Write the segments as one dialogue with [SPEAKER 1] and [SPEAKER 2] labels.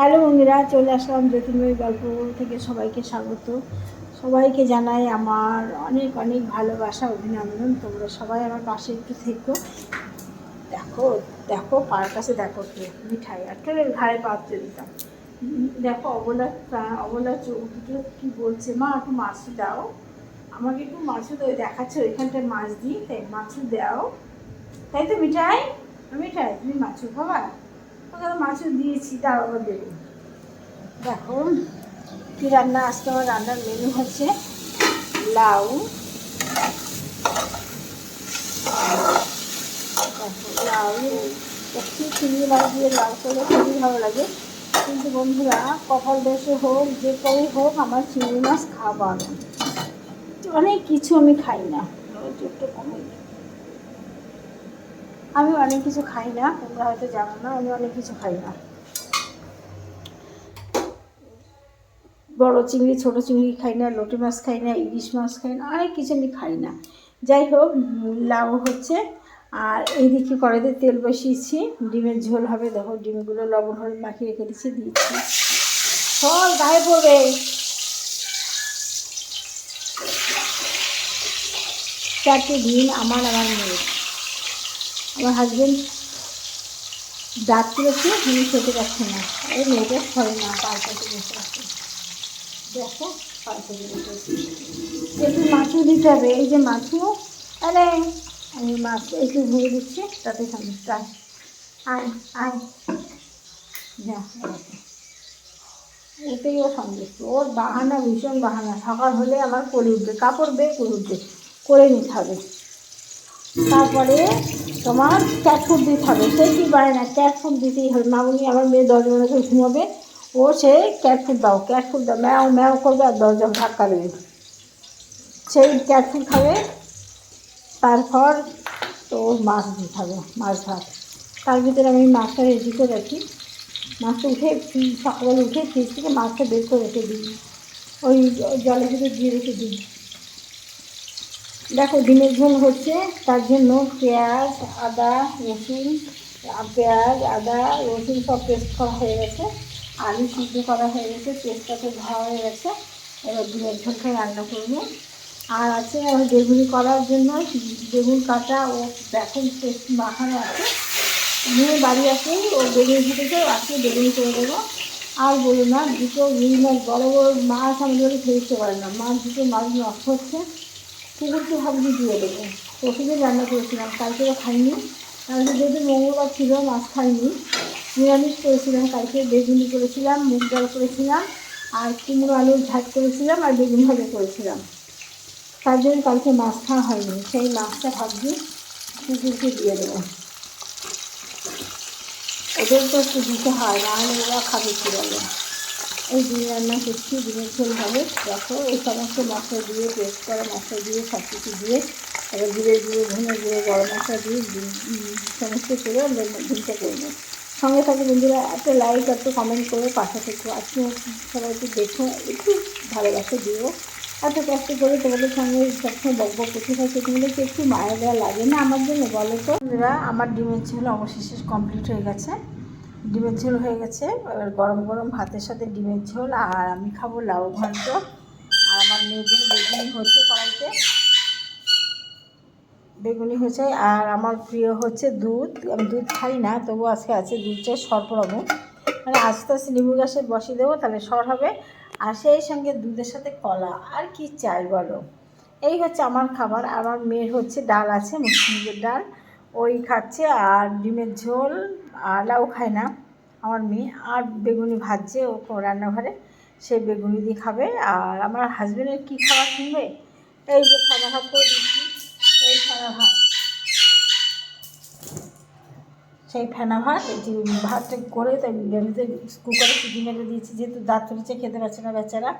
[SPEAKER 1] Hello বন্ধুরা, চলে আসলাম জ্যোতির্ময় গল্প থেকে সবাইকে স্বাগত। সবাইকে জানাই আমার অনেক অনেক ভালোবাসা, অভিনন্দন। তোমরা সবাই আমার পাশে একটু থেকো। দেখো দেখো পার কাছে দেখো কে, মিঠাই। একটা ঘাড়ে পাত্রে দিতাম? দেখো, অবলা অবলা দুটো কী বলছে? মা, একটু মাছ দাও। আমাকে একটু মাছ দাও। দেখাচ্ছে ওইখানটায় মাছ দিই, তাই মাছ দাও। তাই তো মিঠাই? মিঠাই, তুমি মাছ খাবা? ওকে তো মাছ দিয়েছি তার আবার দেবো। দেখো কী রান্না, আজকে আমার রান্নার মেনু হচ্ছে লাউ। লাউ, একটু দিয়ে খুবই ভালো লাগে। কিন্তু বন্ধুরা, কপাল দেশে হোক, যে করেই হোক, আমার চিংড়ি মাছ খাবার অনেক কিছু আমি খাই না কমে আমি অনেক কিছু খাই না, তোমরা হয়তো জানো না, আমি অনেক কিছু খাই না। বড় চিংড়ি, ছোট চিংড়ি খাই না, লোটে মাছ খাই না, ইলিশ মাছ খাই না, অনেক কিছু আমি খাই না। যাই হোক লাউ হচ্ছে, আর এইদিকে কড়াইতে তেল বসিয়েছি, ডিমের ঝোল হবে, দেখো ডিমগুলো লবণ হলুদ মাখিয়ে রেখে দিচ্ছি দিচ্ছি সব গায়ে পড়বে। চারটে ডিম আমার আমার মেয়ের আমার হাজবেন্ড দাঁত তুলেছে উনি খেতে পারছে না। এই মেয়েটা হয় না পাল্টাতে বসে আছে। দেখো পাল্টাতে বসে আছে। একটু মাছও দিতে হবে। এই যে মাছও, আরে, আমি মাছ একটু ঘুরে দিচ্ছি, তাতে সন্তুষ্ট আয় আয়। ও সন্তুষ্ট ওর বাহানা ভীষণ বাহানা। সকাল হলে আমার করে উঠবে। কাপড় বের করে উঠবে। করে নিতে হবে। তারপরে তোমার ক্যাট ফুড দিতে হবে সে কি পারে না ক্যাট ফুড দিতেই হবে। মামুনি আমার মেয়ে দরজা করে ঘুমাবে। ও সে ক্যাট ফুড দাও ক্যাট ফুড দাও। ম্যাও ম্যাও করবে আর দরজা ধাক্কা দেবে। সেই ক্যাট ফুড খাবে। তারপর তো মাছ দিতে হবে মাছ ভাত। তার ভিতরে আমি মাছটা রেডি করে রাখি। মাছটা উঠে সকালবেলা উঠে ফ্রিজ থেকে মাছটা বের করে রেখে দিই। ওই জলের ভিতরে দিয়ে রেখে দিই। দেখো, ডিমের ঝোল হচ্ছে, তার জন্য পেঁয়াজ, আদা, রসুন, পেঁয়াজ, আদা, রসুন সব পেস্ট করা হয়ে গেছে। আলু সিদ্ধ করা হয়ে গেছে পেস্টটা তো ধোয়া হয়ে গেছে। এবার ডিমের ঝোলটা রান্না করব। আর আছে আমার বেগুনি করার জন্য, বেগুন কাটা ও বেসন পেস্ট মাখানো আছে। নিয়ে বাড়ি আসে, ও বেগুনি ফুটেছে আজকে বেগুনি করে দেবো। আর বলো না, দুটো রুই মাছ, বড়ো বড়ো মাছ আমাদের খেতে পারে না। মাছ দুটো মাছ নষ্ট হচ্ছে। পুকুরকে ভাবছি দিয়ে দেবো। প্রতিদিন রান্না করেছিলাম, কালকে খাইনি। কালকে যেহেতু মঙ্গলবার ছিল, মাছ খাইনি। নিরামিষ করেছিলাম, কালকে বেগুনি করেছিলাম, মুগ ডাল করেছিলাম, আর কুমড়ো আলুর ঝাট করেছিলাম, আর বেগুন ভাজা করেছিলাম। তার জন্য কালকে মাছ খাওয়া হয়নি, সেই মাছটা ভাবছি কুকুরকে দিয়ে দেবো। ওদের তো একটু দিতে হয়, না হলে ওরা খাবে কী বলে? এই ডিম রান্না করছি ডিমের ঝোল হবে। দেখো, এই সমস্ত মশলা দিয়ে পেস্ট করা মশলা দিয়ে সব কিছু দিয়ে, এবার জিরে গুঁড়ো, ধনে গুঁড়ো, গরম মশলা দিয়ে সমস্ত করে আমরা ডিমটা করব সঙ্গে থাকে বন্ধুরা একটা লাইক একটা কমেন্ট করে পাশে থেকে। আজকে সবাই একটু দেখো, একটু ভালোবাসা দিও। এত কষ্ট করে তোমাদের সঙ্গে সবসময় বক বক করতে থাকে, তোমাদেরকে একটু মায়া দেওয়া লাগে না আমার জন্য, বলো তো? বন্ধুরা, আমার ডিমের ঝোল অবশেষে কমপ্লিট হয়ে গেছে। ডিমের ঝোল হয়ে গেছে। এবার গরম গরম ভাতের সাথে ডিমের ঝোল আর আমি খাব লাউ ঘন্ট। আর আমার মেয়েদের বেগুনি হচ্ছে কড়াইতে। বেগুনি হচ্ছে আর আমার প্রিয় হচ্ছে দুধ। আমি দুধ খাই না, তবু আজকে আছে দুধ চাই সরবরাহ। মানে আস্তে আস্তে লেবু গাছে বসিয়ে দেবো, তাহলে সর হবে। আর সেই সঙ্গে দুধের সাথে কলা। আর কি চাই বলো? এই হচ্ছে আমার খাবার। আমার মেয়ের হচ্ছে ডাল আছে মুসলিমের ডাল। ওই খাচ্ছে আর ডিমের ঝোল, আর লাউ খায় না আমার মেয়ে। আর বেগুনি ভাজছে ও রান্নাঘরে, সে বেগুনি দিয়ে খাবে। আর আমার হাজবেন্ডের কী খাবার কিনবে? এই যে খানা ভাত করে দিচ্ছি সেই খানা ভাত। সেই ফেনা ভাত, এই যে ভাতটা করে তাই বেরোতে কুকারে সিটি মেরে দিয়েছি, যেহেতু দাঁত তুলেছে, খেতে পারছে না বেচারা,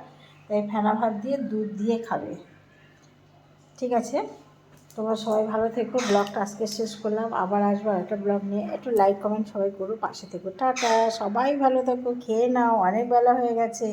[SPEAKER 1] তাই ফেনা ভাত দিয়ে দুধ দিয়ে খাবে। ঠিক আছে? তোমরা সবাই ভালো থেকো। ব্লগটা আজকে শেষ করলাম। আবার আসব একটা ব্লগ নিয়ে। একটু লাইক কমেন্ট সবাই করো, পাশে থেকো। টাটা! সবাই ভালো থেকো। খেয়ে নাও। অনেক বেলা হয়ে গেছে।